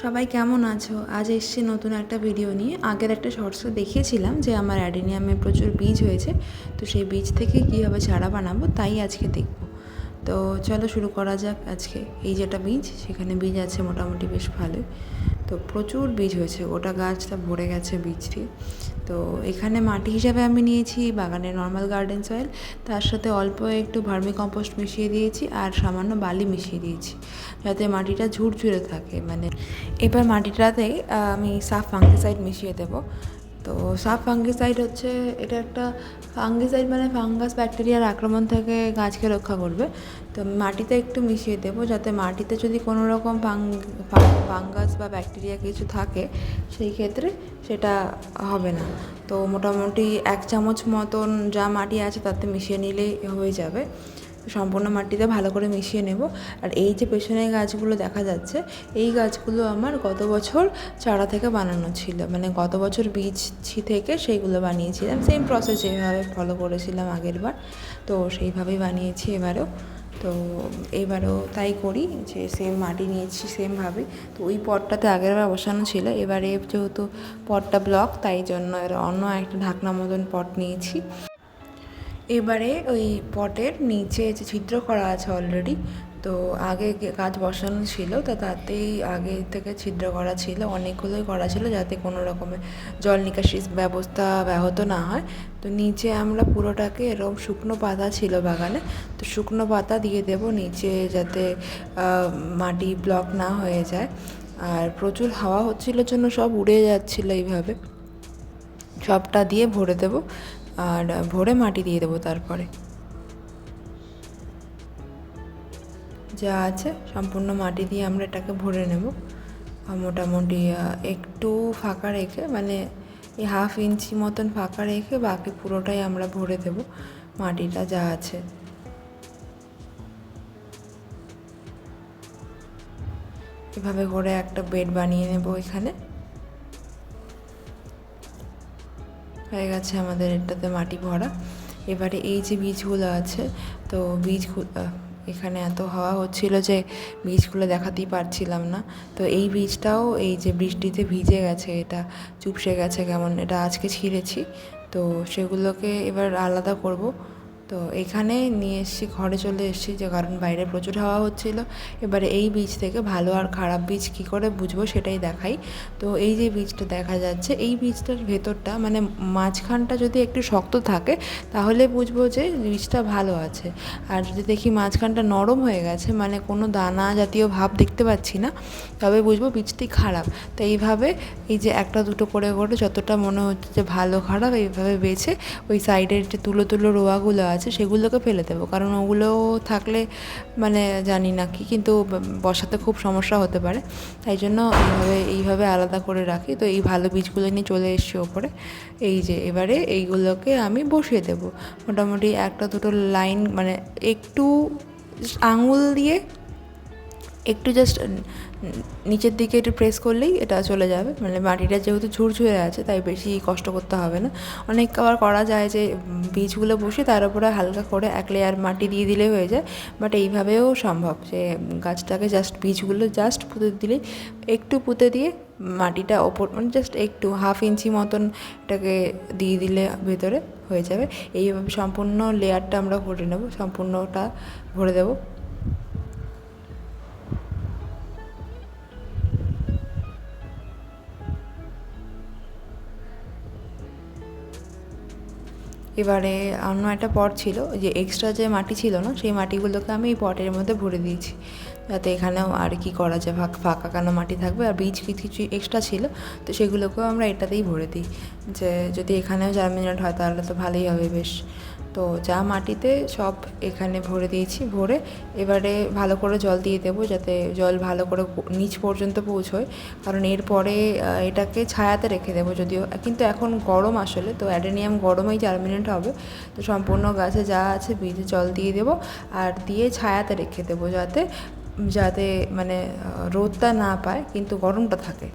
সবাই কেমন আছো? আজ এসছি নতুন একটা ভিডিও নিয়ে। আগের একটা শর্টসে দেখিয়েছিলাম যে আমার অ্যাডেনিয়ামে প্রচুর বীজ হয়েছে। তো সেই বীজ থেকে কীভাবে চারা বানাবো তাই আজকে দেখব। তো চলো শুরু করা যাক আজকে। এই যেটা বীজ, সেখানে বীজ আছে মোটামুটি বেশ ভালোই। তো প্রচুর বীজ হয়েছে। ওটা গাছটা ভরে গেছে বীজটি। তো এখানে মাটি হিসাবে আমি নিয়েছি, বাগানে নর্মাল গার্ডেন সয়েল তার সাথে অল্প একটু ভার্মি কম্পোস্ট মিশিয়ে দিয়েছি আর সামান্য বালি মিশিয়ে দিয়েছি, যাতে মাটিটা ঝুরঝুরে থাকে। মানে এবার মাটিটাতে আমি সাফ ফাঙ্গিসাইড মিশিয়ে দেবো। তো সাফ ফাঙ্গিসাইড হচ্ছে, এটা একটা ফাঙ্গিসাইড মানে ফাঙ্গাস ব্যাকটেরিয়ার আক্রমণ থেকে গাছকে রক্ষা করবে। তো মাটিতে একটু মিশিয়ে দেবো, যাতে মাটিতে যদি কোনো রকম ফাঙ্গাস বা ব্যাকটেরিয়া কিছু থাকে, সেই ক্ষেত্রে সেটা হবে না। তো মোটামুটি এক চামচ মতন যা মাটি আছে তাতে মিশিয়ে নিলেই হয়ে যাবে। সম্পূর্ণ মাটিতে ভালো করে মিশিয়ে নেব। আর এই যে পেছনের গাছগুলো দেখা যাচ্ছে, এই গাছগুলো আমার গত বছর চারা থেকে বানানো ছিল। মানে গত বছর বীজ থেকে সেইগুলো বানিয়েছিলাম। সেম প্রসেস যেভাবে ফলো করেছিলাম আগের বার। তো সেইভাবেই বানিয়েছি এবারেও। তো এবারেও তাই করি যে সেম মাটি নিয়েছি সেমভাবে তো ওই পটটাতে আগের বার বসানো ছিল। এবারে যেহেতু পটটা ব্লক তাই জন্য এর অন্য একটা ঢাকনা মতন পট নিয়েছি। এবারে ওই পটের নিচে যে ছিদ্র করা আছে অলরেডি তো আগে গাছ বসানো ছিল, তো তাতেই আগে থেকে ছিদ্র করা ছিল, অনেকগুলোই করা ছিল যাতে কোনো রকমের জল নিকাশি ব্যবস্থা ব্যাহত না হয়। তো নিচে আমরা পুরোটাকে এরকম শুকনো পাতা ছিল বাগানে, তো শুকনো পাতা দিয়ে দেব নিচে যাতে মাটি ব্লক না হয়ে যায়। আর প্রচুর হাওয়া হচ্ছিল জন্য সব উড়ে যাচ্ছিল এইভাবে। সবটা দিয়ে ভরে দেবো। আর ভরে মাটি দিয়ে দেবো তারপরে। যা আছে সম্পূর্ণ মাটি দিয়ে আমরা এটাকে ভরে নেব। মোটামুটি একটু ফাঁকা রেখে মানে এই হাফ ইঞ্চি মতন ফাঁকা রেখে বাকি পুরোটাই আমরা ভরে দেব, মাটিটা যা আছে। এভাবে করে একটা বেড বানিয়ে নেব এখানে। হয়ে গেছে আমাদের এটাতে মাটি ভরা। এবারে এই যে বীজগুলো আছে, তো বীজগুলো এখানে এত হাওয়া হচ্ছিল যে বীজগুলো দেখাতেই পারছিলাম না। তো এই বীজটাও এই যে বৃষ্টিতে ভিজে গেছে, এটা চুপসে গেছে কেমন, এটা আজকে ছিঁড়েছি। তো সেগুলোকে এবার আলাদা করব। তো এখানে নিয়ে এসেছি, ঘরে চলে এসেছি যে কারণ বাইরে প্রচুর হাওয়া হচ্ছিল। এবারে এই বীজ থেকে ভালো আর খারাপ বীজ কী করে বুঝব সেটাই দেখাই। তো এই যে বীজটা দেখা যাচ্ছে, এই বীজটার ভেতরটা মানে মাঝখানটা যদি একটু শক্ত থাকে, তাহলে বুঝব যে বীজটা ভালো আছে। আর যদি দেখি মাঝখানটা নরম হয়ে গেছে মানে কোনো দানা জাতীয় ভাব দেখতে পাচ্ছি না, তবে বুঝব বীজটি খারাপ। তো এইভাবে এই যে একটা দুটো করে করে যতটা মনে হচ্ছে যে ভালো খারাপ, এইভাবে বেছে ওই সাইডের যে তুলো তুলো রোয়াগুলো আছে আছে সেগুলোকে ফেলে দেবো। কারণ ওগুলো থাকলে মানে জানি না কি, কিন্তু বসাতে খুব সমস্যা হতে পারে। তাই জন্য এইভাবে এইভাবে আলাদা করে রাখি। তো এই ভালো বীজগুলো নিয়ে চলে এসছি ওপরে। এই যে এবারে এইগুলোকে আমি বসিয়ে দেবো। মোটামুটি একটা দুটো লাইন মানে একটু আঙুল দিয়ে একটু জাস্ট নিচের দিকে একটু প্রেস করলেই এটা চলে যাবে। মানে মাটিটা যেহেতু ঝুরঝুরে আছে, তাই বেশি কষ্ট করতে হবে না। অনেক আবার করা যায় যে বীজগুলো বসে তার উপরে হালকা করে এক লেয়ার মাটি দিয়ে দিলে হয়ে যায়। বাট এইভাবেও সম্ভব যে, গাছটাকে জাস্ট বীজগুলো জাস্ট পুঁতে দিলেই, একটু পুঁতে দিয়ে মাটিটা ওপর মানে জাস্ট একটু হাফ ইঞ্চি মতন এটাকে দিয়ে দিলে ভেতরে হয়ে যাবে। এইভাবে সম্পূর্ণ লেয়ারটা আমরা ভরে নেব, সম্পূর্ণটা ভরে দেবো। এবারে অন্য একটা পট ছিল, যে এক্সট্রা যে মাটি ছিল না, সেই মাটিগুলোকে আমি এই পটের মধ্যে ভরে দিয়েছি। যাতে এখানেও আর কি করা যায়, ফাঁক, ফাঁকা কেন মাটি থাকবে। আর বীজ কিছু এক্সট্রা ছিল, তো সেগুলোকেও আমরা এটাতেই ভরে দিই। যে যদি এখানেও জার্মিনেট হয়, তাহলে তো ভালোই হবে, বেশ। তো যা মাটিতে সব এখানে ভরে দিয়েছি, ভরে এবারে ভালো করে জল দিয়ে দেবো যাতে জল ভালো করে নিচ পর্যন্ত পৌঁছয়। কারণ এরপরে এটাকে ছায়াতে রেখে দেবো যদিও, কিন্তু এখন গরম আসলে, তো অ্যাডেনিয়াম গরমেই জার্মিনেট হবে। তো সম্পূর্ণ গাছে যা আছে বীজে জল দিয়ে দেবো আর দিয়ে ছায়াতে রেখে দেবো যাতে যাতে মানে রোদটা না পায়, কিন্তু গরমটা থাকে।